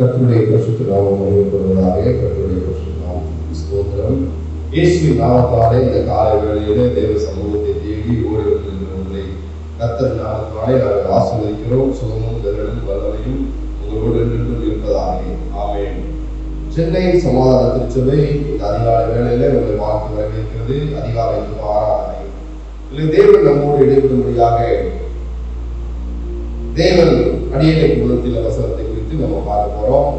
கர்த்தருடைய பரிசுத்த நாமம் அறியப்படுவதாக கர்த்தருடைய பரிசுத்த நாமத்துக்கு ஸ்தோத்திரம். இயேசுவின் நாமத்தாலே இந்த கால வேளையிலே தேவ சமூகத்தை தேடி ஓடி வருகின்றவர்களை கத்தர் நாமத்தாலே நாங்கள் ஆசீர்வதிக்கிறோம். சுகமும் தரணும் வல்லமையும் உங்களோடு நின்று இருப்பதாக. ஆமேன். சென்னை சமாதான திருச்சபை இந்த அதிகால வேளையில உங்களை வாழ்த்து வரவேற்கிறது. அதிகாலை ஆராதனை. இல்லை தேவன் நம்மோடு இடைபெறும்படியாக தேவன் அடியலை குணத்தில் வசனத்தை குறித்து நம்ம பார்க்க போகிறோம்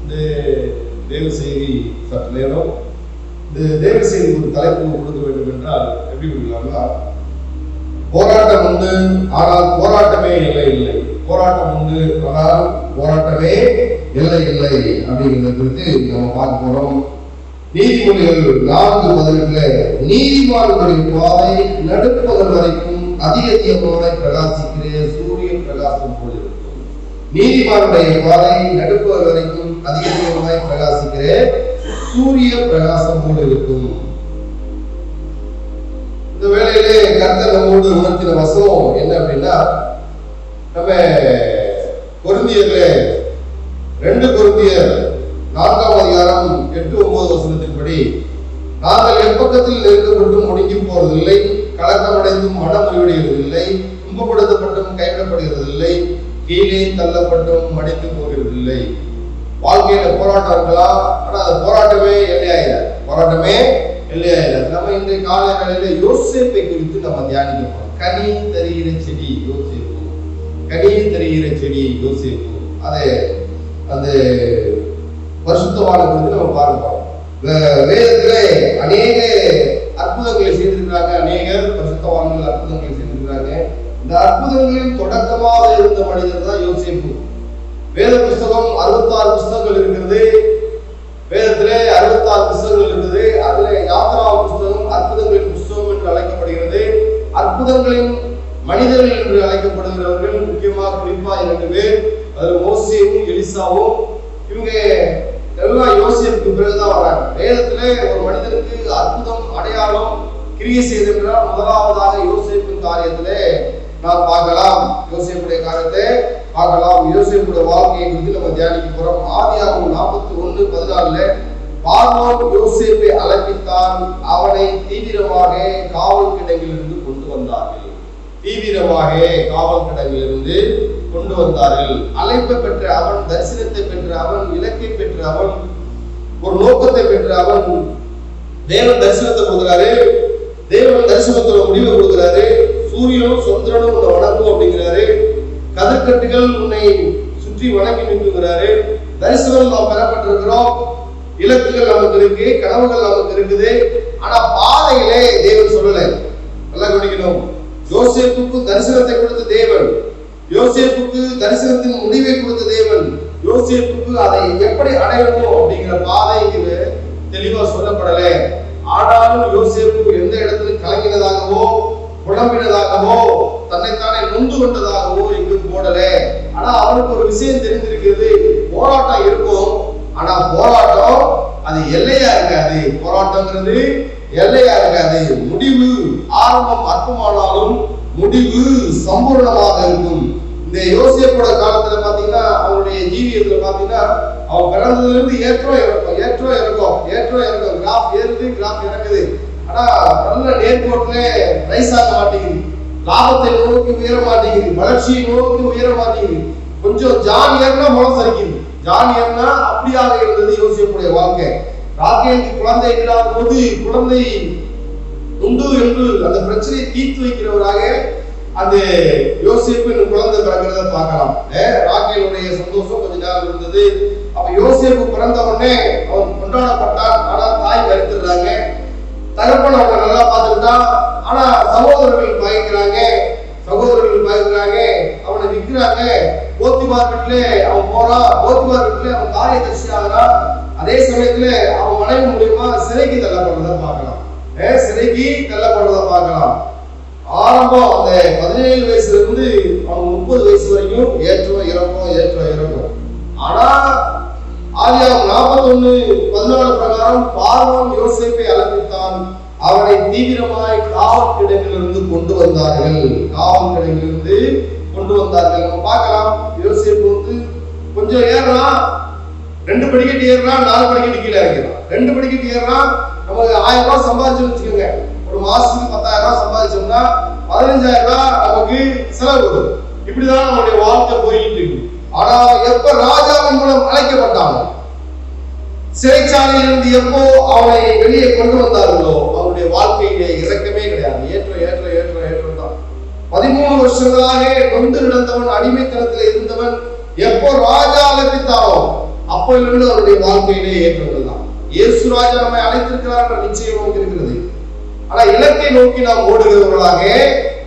இந்த தேவ செய்தி சற்று நேரம் இந்த தேவ செய்தி ஒரு தலைப்பு கொடுக்க வேண்டும் என்றால் எப்படி கொடுக்கலாம்னா போராட்டம் உண்டு ஆனால் போராட்டமே இல்லை இல்லை போராட்டம் உண்டு ஆனால் போராட்டமே இல்லை இல்லை அப்படிங்கிறத குறித்து நம்ம பார்க்க போறோம் நீதிமொழிகள் நான்கு பதினெட்டுல நீதிமான்களுடைய பாதை நடுப்பகல் வரைக்கும் அதிக அதிகமாய் பிரகாசிக்கிறேன் சூரியன் பிரகாசம் போல் இருக்கும் நீதிமானுடைய பாதை நடுப்பவர் வரைக்கும் அதிக அதிகமாய் பிரகாசிக்கிற சூரிய பிரகாசம் போல் இருக்கும் இந்த வேலையிலே கர்த்தர் நம்மோடு உணர்த்தின வசம் என்ன அப்படின்னா நம்ம பொருந்தியர்ல ரெண்டு பொருந்தியர் நான்காம் அதிகாரம் எட்டு ஒன்பது வசனத்தின்படி நாங்கள் எப்பக்கத்தில் நெருக்கப்பட்டும் முடிக்கும் போவதில்லை கலக்கமடைந்தும் மனம் முறிவடைவதில்லை துன்பப்படுத்தப்பட்டும் கைவிடப்படுகிறதில்லை கீழே தள்ளப்பட்டும் மடித்து போகிறதில்லை வாழ்க்கையில போராட்டம் இருக்கலாம் ஆனா அந்த போராட்டமே எல்லையாயிர போராட்டமே எல்லையாயிர நம்ம இன்றைய காலங்களில யோசிப்பை குறித்து நம்ம தியானிக்க போறோம். கனி தருகிற செடி யோசேப்பு கனி தருகிற செடி யோசேப்பு அதை அந்த பரிசுத்தமான குறித்து நம்ம பார்ப்போம் வேதத்துல அநேக அற்புதங்களை செய்திருக்கிறாங்க. அநேகர் பரிசுத்தவான்கள் அற்புதங்களை செய்திருக்கிறாங்க. இந்த அற்புதங்களின் தொடக்கமாக இருந்த மனிதர் தான் யோசிப்பு. வேத புஸ்தகம் அறுபத்தாறு புஸ்தகங்கள் இருக்கிறது. வேதத்திலே அறுபத்தாறு புஸ்தகங்கள் இருக்குது. அதுல யாத்ரா புஸ்தகம் அற்புதங்களின் புஸ்தகம் என்று அழைக்கப்படுகிறது. அற்புதங்களின் மனிதர்கள் என்று அழைக்கப்படுகிறவர்கள் முக்கியமாக குறிப்பா இரண்டு பேர். அதுல மோசியும் எலிசாவும். இவங்க எல்லாம் யோசிப்புக்கு பிறகுதான் வராங்க. வேதத்திலே ஒரு மனிதனுக்கு அற்புதம் அடையாளம் கிரியை செய்திருக்கிறார் முதலாவதாக யோசிப்பின் காரியத்திலே நாம் பார்க்கலாம். யோசிப்புடைய காரியத்தை பார்க்கலாம். யோசிப்புடைய வாழ்க்கையை குறித்து நம்ம தியானிக்க போறோம். ஆதியாகவும் நாற்பத்தி ஒன்று பதினாலுல பார்வோன் யோசிப்பை அழைப்பித்தான் அவனை தீவிரமாக காவல் கிடங்கிலிருந்து கொண்டு வந்தார்கள். தீவிரமாக காவல் கிடங்கிலிருந்து கொண்டு வந்தார்கள். அழைப்பை பெற்ற அவன் தரிசனத்தை பெற்ற அவன் இலக்கை பெற்ற அவன் ஒரு நோக்கத்தை பெற்ற அவன் தேவன் தரிசனத்தை கொடுக்குறாரு. தேவன் தரிசனத்தோட முடிவை கொடுக்குறாரு. சூரியனும் சந்திரனும் உன்னை வணங்கும் அப்படிங்கிறாரு. கதிர்கட்டுகள் உன்னை சுற்றி வணங்கி நிற்குங்கிறாரு. தரிசனம் நாம் பெறப்பட்டிருக்கிறோம். இலக்குகள் நமக்கு இருக்கு கனவுகள் நமக்கு இருக்குது. ஆனா பாதையிலே தேவன் சொல்லலை. நல்லா கவனிக்கணும். யோசேப்புக்கு தரிசனத்தை கொடுத்த தேவன். யோசேப்புக்கு தரிசனத்தின் முடிவை கொடுத்த தேவன். யோசேப்புக்கு அதை எப்படி அடையணும் அப்படிங்கிற பாதை இது தெளிவா சொல்லப்படல. ஆனாலும் யோசேப்பு எந்த இடத்துல குழம்பினதாகவோ தன்னைத்தானே நொந்து கொண்டதாகவோ இங்கு போடல. ஆனா அவனுக்கு ஒரு விஷயம் தெரிஞ்சிருக்கிறது போராட்டம் இருக்கும். ஆனா போராட்டம் அது எல்லையா இருக்காது. போராட்டம்ங்கிறது எல்லையா இருக்காது. முடிவு ஆரம்பம் அற்பமானாலும் முடிவு சம்பூர்ணமாக இருக்கும். இந்த யோசியப்போட காலத்துல பாத்தீங்கன்னா அவனுடைய ஜீவியத்துல பாத்தீங்கன்னா அவன் பிறந்ததுல இருந்து ஏற்றம் இறக்கும் ஏற்றம் இறக்கும் ஏற்றம் இறக்கும். கிராஃப் ஏறுது கிராஃப் இறங்குது. ஆனா நல்ல நேர்கோட்டுல ரைஸ் ஆக மாட்டேங்குது. லாபத்தை நோக்கி உயர மாட்டேங்குது. வளர்ச்சியை நோக்கி உயர மாட்டேங்குது. கொஞ்சம் ஜான் ஏறினா முளம் சரிக்குது. ஜான் ஏறினா அப்படியாக இருந்தது யோசிப்புடைய வாழ்க்கை. ராக்கேலுக்கு குழந்தை இல்லாத போது குழந்தை உண்டு என்று அந்த பிரச்சனையை தீர்த்து வைக்கிறவராக அது யோசிப்பு இன்னும் குழந்தை பிறக்கிறத பார்க்கலாம். ஏ, ராக்கேலுடைய சந்தோஷம் கொஞ்ச நேரம் இருந்தது. அப்ப யோசிப்பு பிறந்த உடனே அவன் கொண்டாடப்பட்டான். ஆனா தாய் மறுத்துடுறாங்க. தகப்பன் அவங்க நல்லா பார்த்துக்கிட்டான் ஆனா சகோதரர்கள் பயங்கிறாங்க சகோதரர்கள் பயங்கிறாங்க அவனை விற்கிறாங்க போத்தி மார்க்கெட்ல அவன் போறான் கோத்தி மார்க்கெட்ல அவன் காரியதர்சி ஆகிறான் அதே சமயத்துல அவன் மனைவி மூலியமா சிறைக்கு தள்ளப்படுறத பார்க்கலாம். சிறைக்கு தள்ளப்படுறத பார்க்கலாம். ஆரம்பம் அந்த பதினேழு வயசுல இருந்து அவன் முப்பது வயசு வரைக்கும் ஏற்றம் இறக்கம் ஏற்றம் இறக்கம். ஆனா ஆதியாகும் நாற்பத்தி ஒண்ணு பதினாலு பிரகாரம் பார்வம் யோசிப்பை அழைப்பித்தான் தீவிரமாய் காவல் கிடங்கிலிருந்து கொண்டு வந்தார்கள். காவல் கிடங்கிலிருந்து கொண்டு வந்தார்கள். நம்ம பார்க்கலாம். யோசிப்பு வந்து கொஞ்சம் ஏறலாம் ரெண்டு படிக்கட்டு ஏறுறான் நாலு படிக்கட்டு கீழே இறக்கிறான் ரெண்டு படிக்கட்டு ஏறுறான் நமக்கு ஆயிரம் ரூபாய் சம்பாதிச்சு வச்சுக்கோங்க. ஒரு மாசத்துக்கு பத்தாயிரம் ரூபாய் சம்பாதிச்சோம்னா பதினஞ்சாயிரம் ரூபாய் நமக்கு செலவு வரும். இப்படிதான் நம்மளுடைய வாழ்க்கை போயிட்டு இருக்கு. ஆனா எப்ப ராஜாவின் மூலம் அழைக்கப்பட்டாலும் சிறைச்சாலையிலிருந்து எப்போ அவனை வெளியே கொண்டு வந்தார்களோ அவனுடைய வாழ்க்கையிலே இறக்கமே கிடையாது. ஏற்ற ஏற்ற ஏற்ற ஏற்றம் தான் பதிமூணு வருஷங்களாக நொந்து நடந்தவன் அடிமைத்தனத்தில் இருந்தவன் எப்போ ராஜா அழைப்பித்தாரோ அப்போதிலிருந்து அவருடைய வாழ்க்கையிலே ஏற்றங்கள் தான் இயேசு ராஜா நம்மை அழைத்திருக்கிறார் என்ற நிச்சயம் நமக்கு இருக்கிறது. ஆனா இலக்கை நோக்கி நாம் ஓடுகிறவர்களாக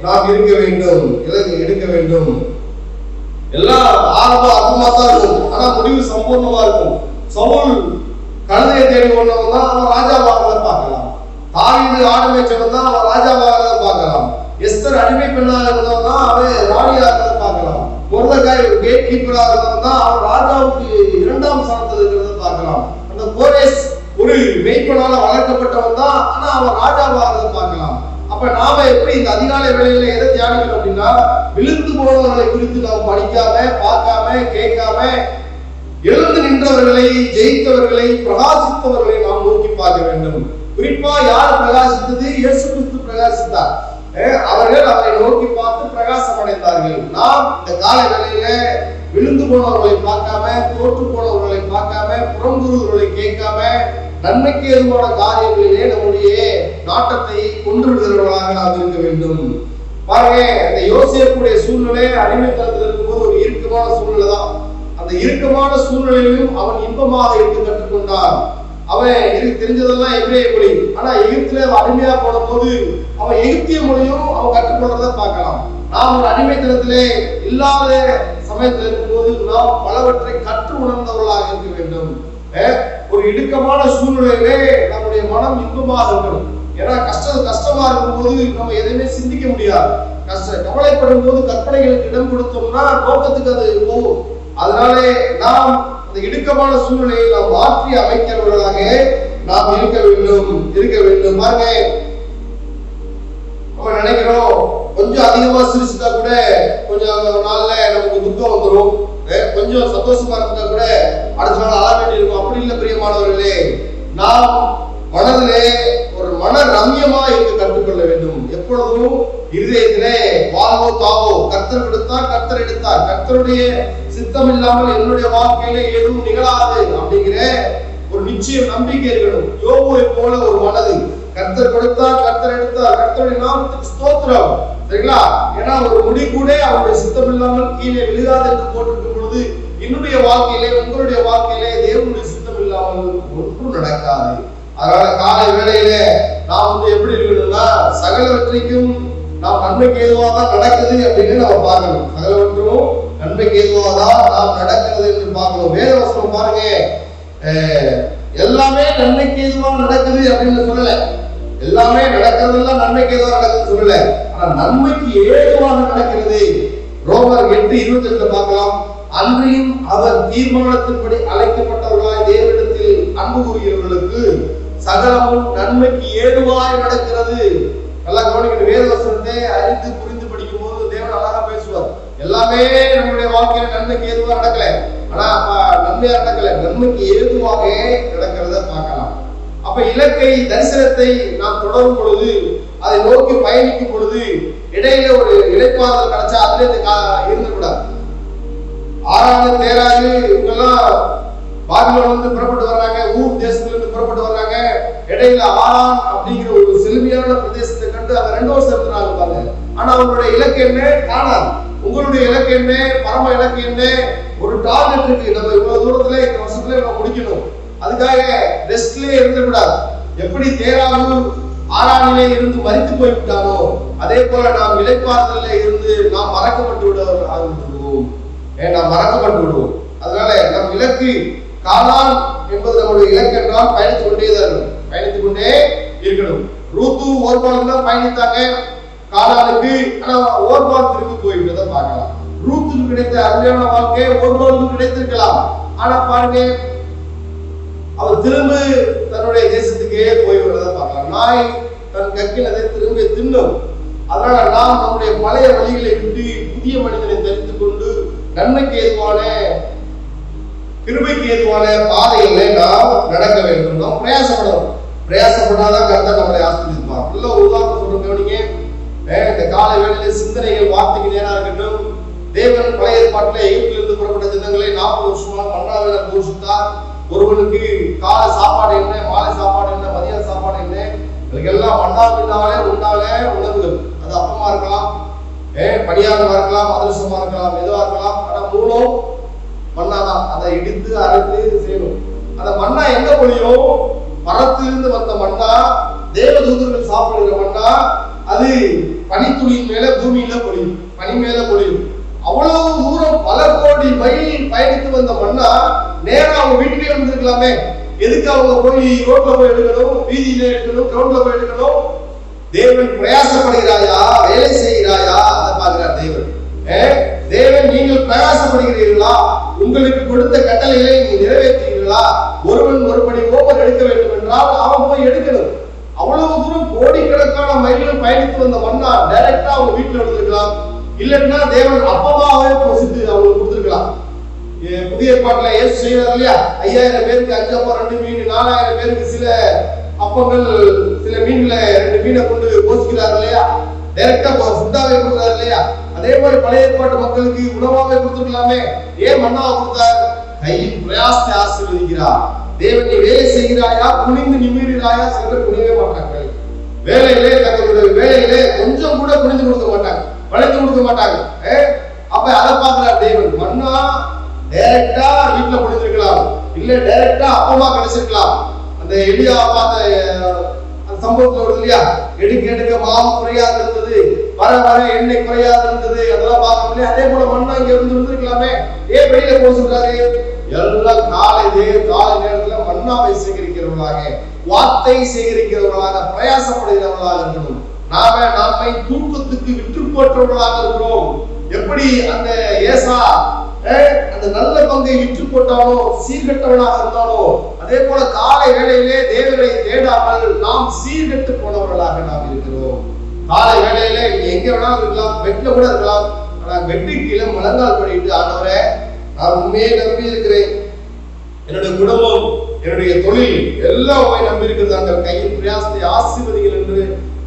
நாம் இருக்க வேண்டும் இலக்கை எடுக்க வேண்டும். எல்லாம் ஆரம்பம் அற்புதமா தான் இருக்கும். ஆனா முடிவு சம்பூர்ணமா இருக்கும். சவுல் கழுதையை தேடி கொண்டவன் தான் அவன் ராஜாவாக பார்க்கலாம் தாவிது ஆடு மேய்ச்சவன் தான் அவன் ராஜாவாக பார்க்கலாம் எஸ்தர் அடிமை பெண்ணாக இருந்தவன் தான் அவன் ராணியாக இருந்ததை பார்க்கலாம் பொருளக்காய் கேட் கீப்பராக இருந்தவன் தான் அவன் ராஜாவுக்கு இரண்டாம் ஸ்தானத்தில் இருக்கிறத பார்க்கலாம். அந்த கோரேஸ் ஒரு மெய்ப்பனால வளர்க்கப்பட்டவன் தான் ஆனா அவன் ராஜாவாகிறத பார்க்கலாம் அப்ப நாம எப்படி இந்த அதிகாலை வேலையில எதை தியானிக்கணும் அப்படின்னா விழுந்து போனவர்களை குறித்து நாம் படிக்காம பார்க்காம கேட்காம எழுந்து நின்றவர்களை ஜெயித்தவர்களை பிரகாசித்தவர்களை நாம் நோக்கி பார்க்க வேண்டும். குறிப்பா யார் பிரகாசித்தது? இயேசு கிறிஸ்து பிரகாசித்தார். அவர்கள் அவரை நோக்கி பார்த்து பிரகாசம் அடைந்தார்கள் நாம் இந்த கால நிலையில விழுந்து போனவர்களை பார்க்காம தோற்று போனவர்களை பார்க்காம புறங்குறுவர்களை கேட்காம நன்மைக்கு எதுவான காரியங்களிலே நம்முடைய நாட்டத்தை கொண்டு நாம் இருக்க வேண்டும். பாருங்க அந்த யோசிக்கக்கூடிய சூழ்நிலை அடிமைத்தனத்தில் இருக்கும்போது ஒரு இறுக்கமான சூழ்நிலை தான் அந்த இறுக்கமான சூழ்நிலையிலும் அவன் இன்பமாக இருந்து கற்றுக்கொண்டான். அவன் எனக்கு தெரிஞ்சதெல்லாம் எபிரேய மொழி. ஆனா எகிப்துல அவன் அடிமையா போன போது அவன் எகிப்திய மொழியும் அவன் கற்றுக்கொள்றத பார்க்கலாம். நாம் ஒரு அடிமைத்தனத்திலே இல்லாத சமயத்தில் இருக்கும்போது நாம் பலவற்றை கற்று உணர்ந்தவர்களாக இருக்க வேண்டும். ஒரு இடுக்கமான சூழ்நிலையிலே நம்முடைய மனம் இன்பமாக இருக்கணும் ஏன்னா கஷ்டம் கஷ்டமா இருக்கும்போது நம்ம எதையுமே சிந்திக்க முடியாது. கஷ்ட கவலைப்படும் போது கற்பனைகளுக்கு இடம் கொடுத்தோம்னா நோக்கத்துக்கு அது போகும். அதனாலே நாம் அந்த இடுக்கமான சூழ்நிலையை நாம் மாற்றி அமைக்கிறவர்களாக நாம் இருக்க வேண்டும் இருக்க வேண்டும். பாருங்க. நம்ம நினைக்கிறோம் கொஞ்சம் அதிகமா சிரிச்சுட்டா கூட கொஞ்சம் நாள்ல நமக்கு துக்கம் வந்துடும் கொஞ்சம் சந்தோஷமா இருந்தா கூட அடுத்த நாள் அழ வேண்டி இருக்கும் அப்படி இல்லை பிரியமானவர்களே நாம் மனதிலே ஒரு மன ரம்யமா இருக்க கற்றுக்கொள்ள வேண்டும். எப்பொழுதும் இருதயத்திலே வாழ்வோ தாவோ கர்த்தர் விடுத்தார் கர்த்தர் எடுத்தார். கர்த்தருடைய சித்தம் இல்லாமல் என்னுடைய வாழ்க்கையில எதுவும் நிகழாது அப்படிங்கிற ஒரு நிச்சயம் நம்பிக்கை இருக்கணும். யோபுவை போல ஒரு மனது. கர்த்தர் கொடுத்தார் கர்த்தர் எடுத்தார். கர்த்தருடைய நாமத்துக்கு ஸ்தோத்திரம். சரிங்களா? ஏன்னா ஒரு முடி கூட அவருடைய சித்தம் இல்லாமல் கீழே விழுகாது என்று போட்டிருக்கும் பொழுது என்னுடைய வாழ்க்கையிலே உங்களுடைய வாழ்க்கையிலே தேவனுடைய சித்தம் இல்லாமல் ஒன்றும் நடக்காது. அதனால காலை வேளையிலே நாம் வந்து எப்படி இருக்கணும்னா சகலவற்றைக்கும் நாம் நன்மைக்கு ஏதுவாக தான் நடக்குது அப்படின்னு நம்ம பார்க்கணும். சகலவற்றும் நன்மைக்கு ஏதுவாக தான் நாம் நடக்கிறது என்று பார்க்கணும். வேதவசனம் பாருங்க. எல்லாமே நன்மைக்கு எதுவாக நடக்குது அப்படின்னு சொல்லல. எல்லாமே நடக்கிறதெல்லாம் நன்மைக்கு எதுவாக நடக்குதுன்னு சொல்லல. ஆனா நன்மைக்கு ஏதுவாக நடக்கிறது ரோமர் எட்டு இருபத்தி எட்டுல பார்க்கலாம். அன்றையும் அவர் தீர்மானத்தின்படி அழைக்கப்பட்டவர்களாய் தேவனிடத்தில் அன்பு கூறுகிறவர்களுக்கு சகலமும் நன்மைக்கு ஏதுவாய் நடக்கிறது. நல்லா கவனிக்கணும். வேத வசனத்தை அறிந்து புரிந்து படிக்கும் போது தேவன் அழகா பேசுவார். எல்லாமே நம்முடைய வாழ்க்கையில நன்மைக்கு ஏதுவா நடக்கல. ஆனா அப்ப நன்மையா நடக்கல. நன்மைக்கு ஏதுவாக நடக்கிறத பார்க்கலாம். அப்ப இலக்கை தரிசனத்தை நாம் தொடரும் பொழுது அதை நோக்கி பயணிக்கும் பொழுது இடையில ஒரு இடைப்பாதல் கிடைச்சா அதுல இருந்து கா- இருந்துக்கூடாது ஆறாவது தேராது இவங்கெல்லாம் பாபிலோன் வந்து புறப்பட்டு வர்றாங்க ஊர் தேசத்திலிருந்து புறப்பட்டு வர்றாங்க. இடையில ஆறான் அப்படிங்கிற ஒரு செழுமையான பிரதேசத்தை கண்டு அந்த ரெண்டு வருஷம் இருந்தாங்க பாருங்க. ஆனா அவங்களுடைய இலக்கு என்ன? காணாது. உங்களுடைய இலக்கு என்ன? பரம இலக்கு என்ன? ஒரு டார்கெட் இருக்கு. நம்ம இவ்வளவு தூரத்துல இந்த வருஷத்துல நம்ம முடிக்கணும். அதுக்காக ரெஸ்ட்லயே இருந்துவிடாது எப்படி தேராவு ஆறானிலே இருந்து மறித்து போய்விட்டானோ அதே போல நாம் இலைப்பாறுதல இருந்து நாம் மறக்கப்பட்டு விட ஆரம்பித்துடுவோம் ஏன்? நாம் மறக்கப்பட்டு விடுவோம். அதனால நம் இலக்கு காலான் என்பது நம்முடைய இலக்கு என்றால் பயணித்துக் கொண்டே தான் இருக்கணும் பயணித்துக் கொண்டே இருக்கணும். ரூத்து ஓர்பாலுக்கு தான் பயணித்தாங்க. காலானுக்கு ஆனா ஓர்பால் திரும்பி போய்விட்டதை பார்க்கலாம். ரூத்துக்கு கிடைத்த அருமையான வாழ்க்கை ஓர்பாலுக்கு கிடைத்திருக்கலாம். ஆனா பாருங்க அவர் திரும்ப தன்னுடைய தேசத்துக்கே போய்விடுறதை பார்க்கலாம். நாய் தன் கக்கினதை திரும்ப தின்னும். அதனால நாம் நம்முடைய பழைய வழிகளை விட்டு புதிய மனிதனை தெரிந்து கொண்டு நன்மைக்கு ஏதுவான கிருபைக்கு ஏதுவான பாதையில நாம் நடக்க வேண்டும். நாம் பிரயாசப்படணும். பிரயாசப்படாதான் கர்த்தர் நம்மளை ஆஸ்வதிப்பார் நல்ல ஒரு உதாரணம் கவனிங்க. இந்த காலை வேளையில சிந்தனைகள் வார்த்தைக்கு நேரா இருக்கட்டும். தேவன் பழைய ஏற்பாட்டில் எகிப்திலிருந்து புறப்பட்ட தினங்களை நாற்பது வருஷமா மன்னாவில போஷித்தார் ஒருவனுக்கு காலை சாப்பாடு என்ன மாலை சாப்பாடு என்ன மதிய சாப்பாடு என்ன? இதுக்கெல்லாம் மன்னாவினாலே உண்டான உணவுகள். அது அப்பமா இருக்கலாம். ஏ பணியாரமா இருக்கலாம் அதிர்ஷ்டமா இருக்கலாம் எதுவா இருக்கலாம். ஆனா மூலம் மண்ணாதான் அதை இடித்து அரைத்து செய்யணும் அந்த மண்ணா எங்க பொழியும் மரத்திலிருந்து வந்த மண்ணா தேவதூதர்கள் சாப்பிடுகிற மண்ணா அது பனித்துளியின் மேல பூமியில பொழியும். பனி மேல பொழியும். அவ்வளவு தூரம் பல கோடி மைல் பயணித்து வந்த மண்ணா நேரம் அவங்க வீட்டிலே வந்திருக்கலாமே. எதுக்கு அவங்க போய் ரோட்ல போய் எடுக்கணும் வீதியில எடுக்கணும் கிரௌண்ட்ல போய் எடுக்கணும்? தேவன் பிரயாசப்படுகிறாயா? வேலை செய்கிறாயா? அதை பார்க்கிறார் தேவன். ஏ, தேவன் நீங்கள் பிரயாசப்படுகிறீர்களா? உங்களுக்கு கொடுத்த கட்டளைகளை நீங்கள் நிறைவேற்றுகிறீர்களா ஒருவன் ஒருபடி ஓவர் எடுக்க வேண்டும் என்றால் அவன் போய் எடுக்கணும். அவ்வளவு தூரம் கோடிக்கணக்கான மைல்கள் பயணித்து வந்த மன்னா டைரக்டா அவங்க வீட்டுல இருந்திருக்கலாம் இல்லைன்னா தேவன் அப்பமாவே பிரசித்து அவங்களுக்கு கொடுத்திருக்கலாம். புதிய ஏற்பாட்டுல ஏசு செய்வார் இல்லையா? ஐயாயிரம் பேருக்கு அஞ்சு அப்பம் ரெண்டு மீன் நாலாயிரம் பேருக்கு சில அப்பங்கள் சில மீன்ல ரெண்டு மீனை கொண்டு போசிக்கிறார் இல்லையா? டைரக்டா ஃபுட்டாவே கொடுக்குறாரு இல்லையா? அதே மாதிரி பழைய ஏற்பாட்டு மக்களுக்கு உணவாகவே கொடுத்துருக்கலாமே ஏன் மண்ணாவை கொடுத்தார்? கையில் பிரயாசத்தை ஆசீர்வதிக்கிறார் தேவன் நீ வேலை செய்கிறாயா? குனிந்து நிமிடுகிறாயா சென்று குனியவே மாட்டாங்க வேலையிலே தங்களுடைய வேலையிலே கொஞ்சம் கூட குனிந்து கொடுக்க மாட்டாங்க. வளைந்து கொடுக்க மாட்டாங்க. ஏ? அப்ப அதை பார்க்கிறார் தேவன். மண்ணா டைரக்டா வீட்டுல குனிஞ்சிருக்கலாம். இல்ல டைரக்டா அப்பமா கிடைச்சிருக்கலாம். அந்த எலியா பார்த்த அஹ், அந்த சம்பவத்துல வருது இல்லையா? எடுக்க எடுக்க மாவு குறையாக இருந்தது. வர வர எண்ணெய் குறையாது இருந்தது அதெல்லாம் பார்க்க முடியல அதே போல மண்ணா இங்க இருந்து இருந்திருக்கலாமே ஏன் வெளியில போக சொல்றாரு? எல்லாம் காலையிலே காலை நேரத்துல மண்ணாவை சேகரிக்கிறவர்களாக வார்த்தை சேகரிக்கிறவர்களாக பிரயாசப்படுகிறவர்களாக இருக்கணும். நாம நாமை தூக்கத்துக்கு விற்று போற்றவர்களாக இருக்கிறோம். எப்படி அந்த ஏசா அந்த நல்ல பங்கை விற்று போட்டானோ சீர்கட்டவனாக இருந்தாலோ அதே போல காலை வேளையிலே தேவரை தேடாமல் நாம் சீர்கட்டு போனவர்களாக நாம் இருக்கிறோம். காலை வேலையில நீங்க எங்க வேணாலும் இருக்கலாம் பெட்ல கூட இருக்கலாம். ஆனா பெட்டு கீழே முழங்கால் பண்ணிட்டு ஆண்டவரே நான் உண்மையே நம்பி இருக்கிறேன் என்னுடைய குடும்பம் என்னுடைய தொழில் எல்லாம் உண்மை நம்பி இருக்கிறது அந்த கையின் பிரயாசத்தை ஆசீர்வதிகள் என்று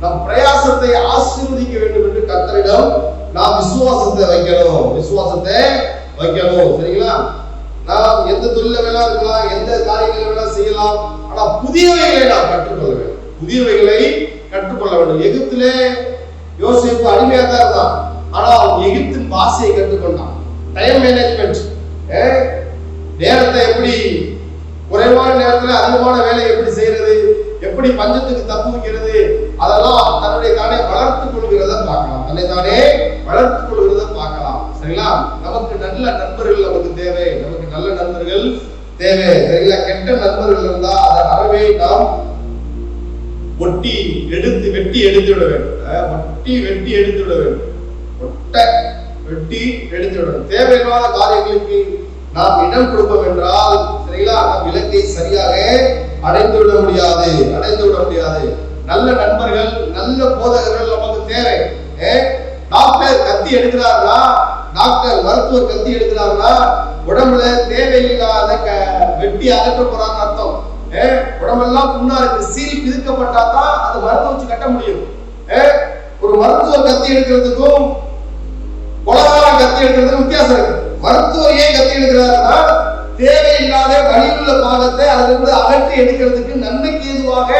நம் பிரயாசத்தை ஆசீர்வதிக்க வேண்டும் என்று கத்தரிடம் நாம் விசுவாசத்தை வைக்கணும். விசுவாசத்தை வைக்கணும். சரிங்களா? நாம் எந்த தொழில வேணா இருக்கலாம் எந்த காரியங்களை வேணா செய்யலாம். ஆனா புதியவைகளை நாம் கற்றுக்கொள்ள வேண்டும். புதியவைகளை கற்றுக்கொள்ள வேண்டும். எகிப்திலே யோசிப்பு அடிமையா தான் இருந்தான் ஆனால் அவன் எகிப்தின் பாஷையை கற்றுக்கொண்டான். டைம் மேனேஜ்மெண்ட் நேரத்தை எப்படி குறைவான நேரத்தில் அதிகமான வேலையை எப்படி செய்யறது? எப்படி பஞ்சத்துக்கு தப்பு வைக்கிறது? அதெல்லாம் தன்னுடைய தானே வளர்த்துக் கொள்கிறத பார்க்கலாம். தன்னை தானே வளர்த்துக் கொள்கிறத பார்க்கலாம். சரிங்களா? நமக்கு நல்ல நண்பர்கள் நமக்கு தேவை. நமக்கு நல்ல நண்பர்கள் தேவை. சரிங்களா? கெட்ட நண்பர்கள் இருந்தா அதை அறவே நாம் ஒட்டி எடுத்து வெட்டி எடுத்து விட வேண்டும். ஒட்டி வெட்டி எடுத்து விட வேண்டும். ஒட்ட வெட்டி எடுத்து விட வேண்டும். தேவையில்லாத காரியங்களுக்கு நாம் இடம் கொடுப்போம் என்றால் சரிங்களா? நம் இலக்கை சரியாக அடைந்து விட முடியாது. அடைந்து விட முடியாது. நல்ல நண்பர்கள் நல்ல போதகர்கள் நமக்கு தேவை. டாக்டர் கத்தி எடுக்கிறார்களா? டாக்டர் மருத்துவர் கத்தி எடுக்கிறார்களா? உடம்புல தேவையில்லாத க- வெட்டி அகற்ற போறாங்க உடம்பெல்லாம் புண்ணா இருக்கு. சீல் பிதுக்கப்பட்டா தான் அது மருந்து வச்சு கட்ட முடியும். ஏ? ஒரு மருத்துவ கத்தி எடுக்கிறதுக்கும் கொலகார கத்தி எடுக்கிறதுக்கும் வித்தியாசம் இருக்கு. மருத்துவர் ஏன் கத்தி எடுக்கிறாருன்னா தேவையில்லாத வலியுள்ள பாகத்தை அதிலிருந்து அகற்றி எடுக்கிறதுக்கு நன்மைக்கு ஏதுவாக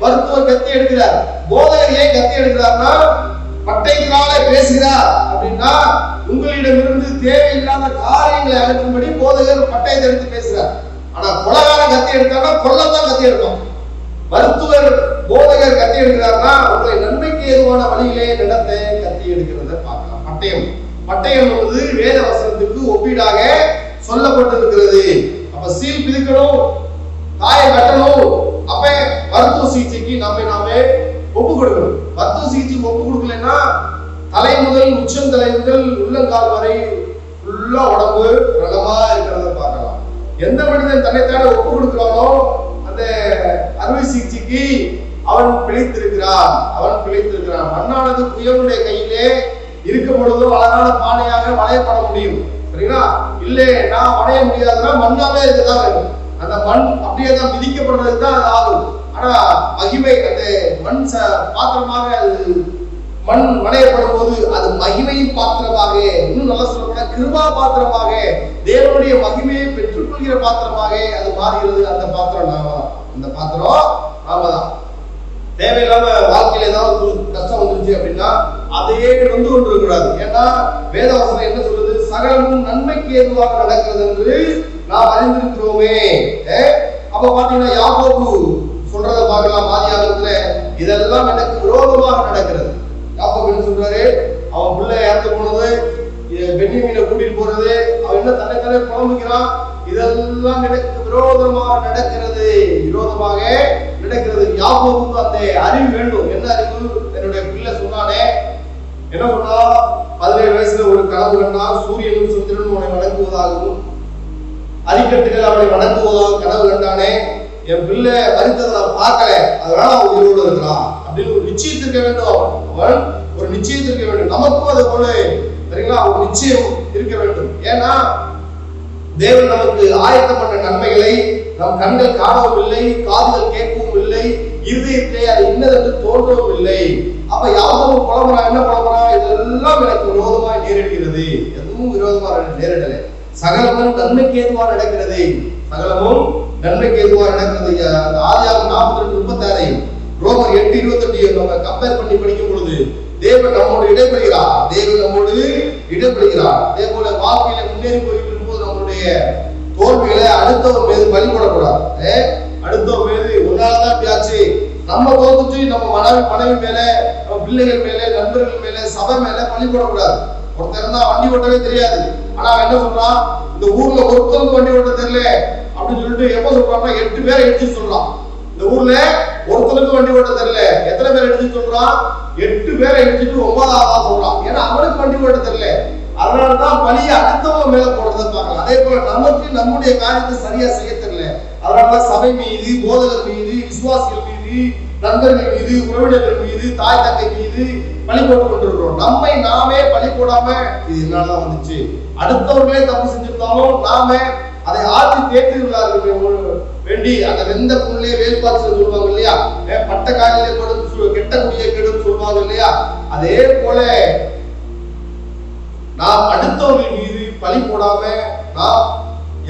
மருத்துவர் கத்தி எடுக்கிறார். போதகர் ஏன் கத்தி எடுக்கிறார்னா பட்டைகளால பேசுகிறார் அப்படின்னா உங்களிடமிருந்து தேவையில்லாத காரியங்களை அகற்றும்படி போதகர் பட்டயத்தை எடுத்து பேசுகிறார். ஆனா கொலகாரம் கத்தி எடுத்தான்னா கொல்லத்தான் கத்தி எடுக்கும். மருத்துவர் போதகர் கத்தி எடுக்கிறார்னா உங்களை நன்மைக்கு ஏதுவான வழியிலே நிலத்தை கத்தி எடுக்கிறத பார்க்கலாம். பட்டயம். பட்டயம் என்பது வேத வசனத்துக்கு ஒப்பீடாக சொல்லப்பட்டிருக்கிறது. அப்ப சீல் பிதுக்கணும் காயம் கட்டணும் அப்ப மருத்துவ சிகிச்சைக்கு நாம நாமே ஒப்பு கொடுக்கணும். மருத்துவ சிகிச்சைக்கு ஒப்பு கொடுக்கலைன்னா தலை முதல் உச்சம் தலை முதல் உள்ளங்கால் வரை ஃபுல்லா உடம்பு ரணமா இருக்கிறத பார்க்கலாம். எந்த மனிதன் தன்னைத்தானே ஒப்பு கொடுக்கிறானோ அந்த அறுவை சிகிச்சைக்கு அவன் பிழைத்திருக்கிறான். அவன் பிழைத்திருக்கிறான். மண்ணானது புயலுடைய கையிலே இருக்கும் பொழுது அழகான பானையாக வளையப்பட முடியும். சரிங்களா? இல்லை நான் வளைய முடியாதுன்னா மண்ணாவே இருக்கதான் வேணும். அந்த மண் அப்படியே தான் மிதிக்கப்படுறதுக்கு தான் அது ஆகும் ஆனா மகிமை அந்த மண் ச பாத்திரமாக அது மண் வளையப்படும் போது அது மகிமையின் பாத்திரமாக இன்னும் நல்லா சொல்லப்போனா கிருபா பாத்திரமாக தேவனுடைய மகிமையை பெற்றுக்கொள்கிற பாத்திரமாக அது மாறுகிறது. அந்த பாத்திரம் நாம தான். அந்த பாத்திரம் நாம தான். தேவையில்லாம வாழ்க்கையில ஏதாவது கஷ்டம் வந்துருச்சு அப்படின்னா அதையே நொந்து கொண்டு இருக்கக்கூடாது ஏன்னா வேதவாசனம் என்ன சொல்றது சகலமும் நன்மைக்கு ஏதுவாக நடக்கிறது என்று நாம் அறிந்திருக்கிறோமே. அப்ப பாத்தீங்கன்னா யாபோக்கு சொல்றதை பார்க்கலாம். ஆதியாகத்துல இதெல்லாம் எனக்கு விரோதமாக நடக்கிறது. யாக்கோபு என்ன சொல்றாரு அவன் பிள்ளை இறந்து போனது எ- கூட்டிட்டு போறது அவன் என்ன தன்னை தானே புலம்புகிறான்? இதெல்லாம் எனக்கு விரோதமாக நடக்கிறது. விரோதமாக நடக்கிறது. யாக்கோபுக்கு அந்த அறிவு வேண்டும். என்ன அறிவு? என்னுடைய பிள்ளை சொன்னானே. என்ன சொன்னா? பதினேழு வயசுல ஒரு கனவு கண்டா சூரியனும் சந்திரனும் உன்னை வணங்குவதாகவும் அரிக்கட்டுகள் அவனை வணங்குவதாக கனவு கண்டானே. என் பிள்ளை மறித்ததை நான் பார்க்கல. அதனால அவன் உயிரோடு இருக்கிறான். அப்படின்னு ஒரு நிச்சயத்திருக்க வேண்டும் அவன். ஒரு நிச்சயத்திருக்க வேண்டும். நமக்கும் அது போல சரிங்களா? ஒரு நிச்சயம் இருக்க வேண்டும். ஏன்னா தேவன் நமக்கு ஆயத்தம் பண்ண நன்மைகளை நம் கண்கள் காணவும் இல்லை காதுகள் கேட்கவும் இல்லை இருதயத்தை அது இன்னதென்று தோன்றவும் இல்லை. அப்ப யாரும் புலம்புறான் என்ன புலம்புறான்? இதெல்லாம் எனக்கு விரோதமாய் நேரிடுகிறது. எதுவும் விரோதமா நேரிடலை. சகலமும் நன்மைக்கு ஏதுவா நடக்கிறது. சகலமும் நன்மைக்கு ஏதுவா நடக்கிறது அந்த ஆதியாகம் நாற்பத்தி ரெண்டு முப்பத்தாறு. ரோமர் எட்டு இருபத்தெட்டு நம்ம கம்பேர் பண்ணி படிக்கும் பொழுது தேவன் நம்மோடு இடைபெறுகிறார் தேவன் நம்மோடு இடைபெறுகிறார் அதே போல வாழ்க்கையில முன்னேறி போயிட்டு இருக்கும்போது நம்மளுடைய தோல்விகளை அடுத்தவர் மீது பலி போடக்கூடாது. அடுத்தவர் மீது உன்னாலதான் பியாச்சு நம்ம தோத்துச்சு நம்ம மனைவி மனைவி மேல நம்ம பிள்ளைகள் மேல நண்பர்கள் மேல சபை மேல பலி போடக்கூடாது. ஒருத்தர் தான் வண்டி ஓட்டவே தெரியாது. ஆனா அவன் என்ன சொல்றான்? இந்த ஊர்ல ஒருத்தருக்கு வண்டி ஓட்ட தெரியல அப்படின்னு சொல்லிட்டு எப்ப சொல்றான்னா எட்டு பேரை எடுத்து சொல்றான். இந்த ஊர்ல ஒருத்தருக்கு வண்டி ஓட்ட தெரியல. எத்தனை பேர் எடுத்து சொல்றான்? எட்டு பேரை எடுத்துட்டு ஒன்பதாவதா சொல்றான். ஏன்னா அவனுக்கு வண்டி ஓட்ட தெரியல. அதனாலதான் பழிய அடுத்தவங்க மேல போடுறத பார்க்கலாம் அதே போல நமக்கு நம்முடைய காரியத்தை சரியா செய்ய தெரியல. அதனாலதான் சபை மீது போதகர் மீது விசுவாசிகள் மீது நண்பர்கள் மீது உறவினர்கள் மீது தாய் தந்தை மீது பழி போட்டு கொண்டிருக்கிறோம் நம்மை நாமே பழி போடாம இது என்னதான் வந்துச்சு? அடுத்தவர்களே தப்பு செஞ்சிருந்தாலும் நாம அதை ஆற்றி தேற்றுகிறார்கள் வேண்டி அந்த வெந்த புண்ணிலே வேல்பாச்சு சொல்லுவாங்க இல்லையா? பட்ட காலிலே கொடும் கெட்ட குடியை கெடும் சொல்லுவாங்க இல்லையா? அதே போல நாம் அடுத்தவர்கள் மீது பழி போடாம நாம்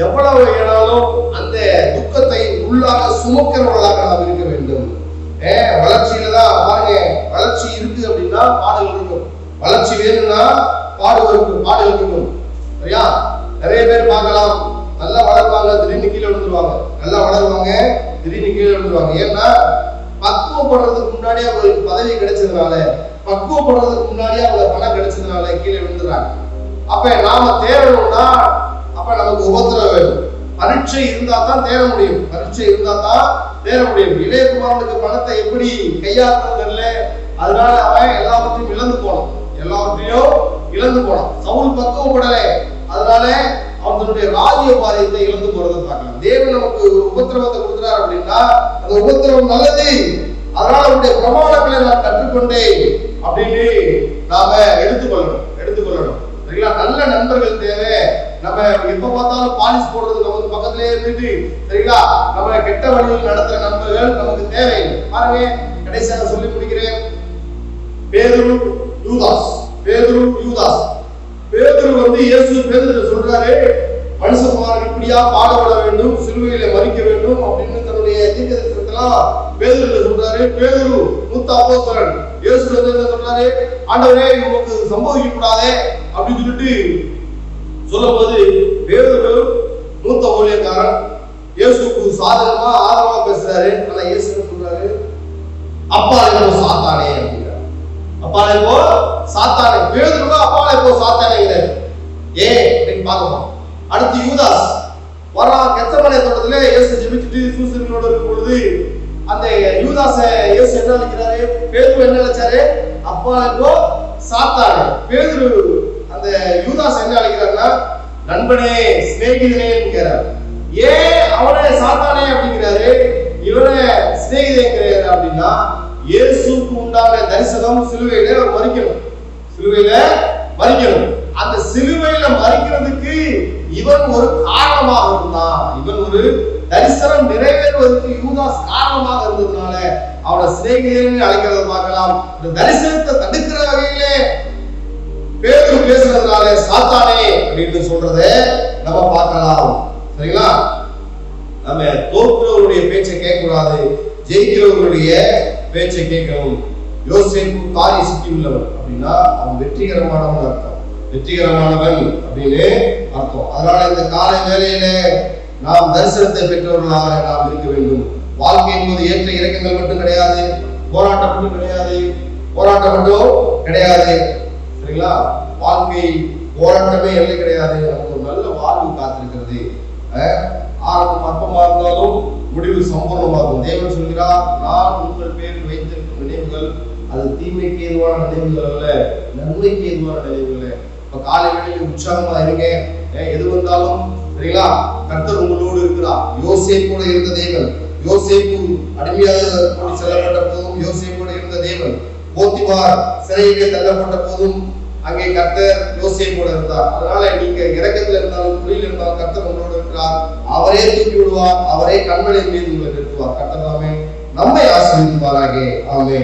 எவ்வளவு ஏனாலும் அந்த துக்கத்தை உள்ளாக சுமக்கிறவர்களாக நாம் இருக்க வேண்டும். வளர்ச்சியில தான் பாருங்க வளர்ச்சி இருக்கு அப்படின்னா பாடல் இருக்கும். வளர்ச்சி வேணும்னா பாடு இருக்கும் பாடல் இருக்கும். சரியா? நிறைய பேர் பார்க்கலாம். நல்லா வளருவாங்க திடீர்னு கீழே விழுந்துருவாங்க. நல்லா வளருவாங்க திடீர்னு கீழே விழுந்துருவாங்க. ஏன்னா பக்குவப்படுறதுக்கு முன்னாடியே அவங்களுக்கு பதவி கிடைச்சதுனால பக்குவப்படுறதுக்கு முன்னாடியே அவங்க பணம் கிடைச்சதுனால கீழே விழுந்துறாங்க அப்ப நாம தேடணும்னா அப்ப நமக்கு உபத்திரம் வேணும். பரீட்சை இருந்தா தான் தேட முடியும். பரீட்சை இருந்தா தான் தேவனுடைய முடியும் பணத்தை எப்படி கையாளுறது தெரியல அதனால அவன் எல்லாவற்றையும் இழந்து போனான். எல்லாவற்றையும் இழந்து போனான். சவுல் பக்குவப்படலை. அதனால அவனுடைய ராஜ்ய பாரியத்தை இழந்து போறதை பார்க்கலாம். தேவன் நமக்கு ஒரு உபத்திரவத்தை கொடுக்குறாரு அப்படின்னா அந்த உபத்திரவம் நல்லது. அதனால அவருடைய பிரமாணங்களை நான் கற்றுக்கொண்டேன் அப்படின்னு நாம எடுத்துக்கொள்ளணும். எடுத்துக்கொள்ளணும். சரிங்களா? நல்ல நண்பர்கள் தேவை. நம்ம எப்ப பார்த்தாலும் பாலிஷ் போடுறது நமக்கு பக்கத்திலே இருந்துட்டு சரிங்களா? நம்ம கெட்ட வழியில் நடத்துற நண்பர்கள் நமக்கு தேவை பாருங்க கடைசியாக சொல்லி முடிக்கிறேன். பேதுரு யூதாஸ். பேதுரு யூதாஸ். பேதுரு வந்து இயேசு பேதுரு சொல்றாரு மனுஷகுமாரன் இப்படியா பாடுபட வேண்டும் சிலுவையில மறிக்க வேண்டும் அப்படின்னு தன்னுடைய தீர்க்கதரிசனத்தெல்லாம் பேதுரு சொல்றாரு. பேதுரு மூத்த அப்போஸ்தலன். இயேசு வந்து என்ன சொல்றாரு? ஆண்டவரே உங்களுக்கு சம்பவிக்க கூடாதே அப்படின்னு சொல்லிட்டு சொல்லும்போது பேதுரு மூத்த ஊழியக்காரன் இயேசுக்கு சாதகமா ஆதரவா பேசுறாரு. ஆனா இயேசு சொல்றாரு? அப்பா இப்போ சாத்தானே அப்படிங்கிறார். அப்பா இப்போ சாத்தானே. பேதுருவா அப்பா இப்போ சாத்தானேங்கிறாரு ஏன் அப்படின்னு பார்க்கணும். அடுத்து யூதாஸ். வரா கெத்தமலை தோட்டத்துல இயேசு ஜெபிச்சுட்டு சூசனோட இருக்கும் பொழுது அந்த யூதாச இயேசு என்ன நினைக்கிறாரு பேதுரு என்ன நினைச்சாரு அப்பா இப்போ சாத்தானே. பேதுரு அந்த யூதாஸ் என்ன அழைக்கிறார்னா நண்பனே சிநேகிதனேங்கிறார் ஏன் அவனை சாத்தானே? அப்படிங்கிறாரு. இவனை சிநேகிதேங்கிறாரு அப்படின்னா இயேசுக்கு உண்டான தரிசனம் சிலுவையில மறிக்கணும். சிலுவையில மறிக்கணும். அந்த சிலுவையில மறிக்கிறதுக்கு இவன் ஒரு காரணமாக இருந்தான் இவன் ஒரு தரிசனம் நிறைவேறுவதற்கு யூதாஸ் காரணமாக இருந்ததுனால அவனை சிநேகிதன் அழைக்கிறத பார்க்கலாம். இந்த தரிசனத்தை தடுக்கிற வகையிலே பேரு பேசுறதுனால சாத்தானே அப்படின்னு சொல்றத நம்ம பார்க்கலாம். சரிங்களா? நம்ம தோற்கிறவருடைய பேச்சை கேட்கக்கூடாது ஜெயிக்கிறவர்களுடைய பேச்சை கேட்கணும் யோசிப்பு காரிய சித்தி உள்ளவன் அப்படின்னா அவன் வெற்றிகரமானவன் அர்த்தம். வெற்றிகரமானவன் அப்படின்னு அர்த்தம். அதனால இந்த காலை வேலையில நாம் தரிசனத்தை பெற்றவர்களாக நாம் இருக்க வேண்டும். வாழ்க்கை என்பது ஏற்ற இறக்கங்கள் மட்டும் கிடையாது போராட்டம் மட்டும் கிடையாது போராட்டம் மட்டும் கிடையாது. சரிங்களா வாழ்க்கை போராட்டமே எல்லை கிடையாது. நமக்கு ஒரு நல்ல வாழ்வு காத்திருக்கிறது. ஆரம்பம் அற்பமா இருந்தாலும் முடிவு சம்பூர்ணமாகும். தேவன் சொல்கிறார் நான் உங்கள் பேரில் வைத்திருக்கும் நினைவுகள் அது தீமைக்கு ஏதுவான நினைவுகள் அல்ல நன்மைக்கு ஏதுவான நினைவுகள் இப்ப காலை வேளையில் உற்சாகமா இருங்க. எது வந்தாலும் சரிங்களா? கர்த்தர் உங்களோடு இருக்கிறார். கூட இருந்த தேவன். யோசேப்பு அடிமையாக கொண்டு செல்லப்பட்ட போதும் கூட இருந்த தேவன். போத்திமார் சிறையிலே தள்ளப்பட்ட போதும் அங்கே கர்த்தர் கூட இருந்தார். அதனால நீங்க இறக்கத்துல இருந்தாலும் புரியில் இருந்தாலும் கர்த்தர் உங்களோடு இருக்கிறார். அவரே தூக்கி விடுவார். அவரே கண்மலை மீது உங்களை நிறுத்துவார். கர்த்தர் தாமே நம்மை ஆசிரியப்பாராக ஆமே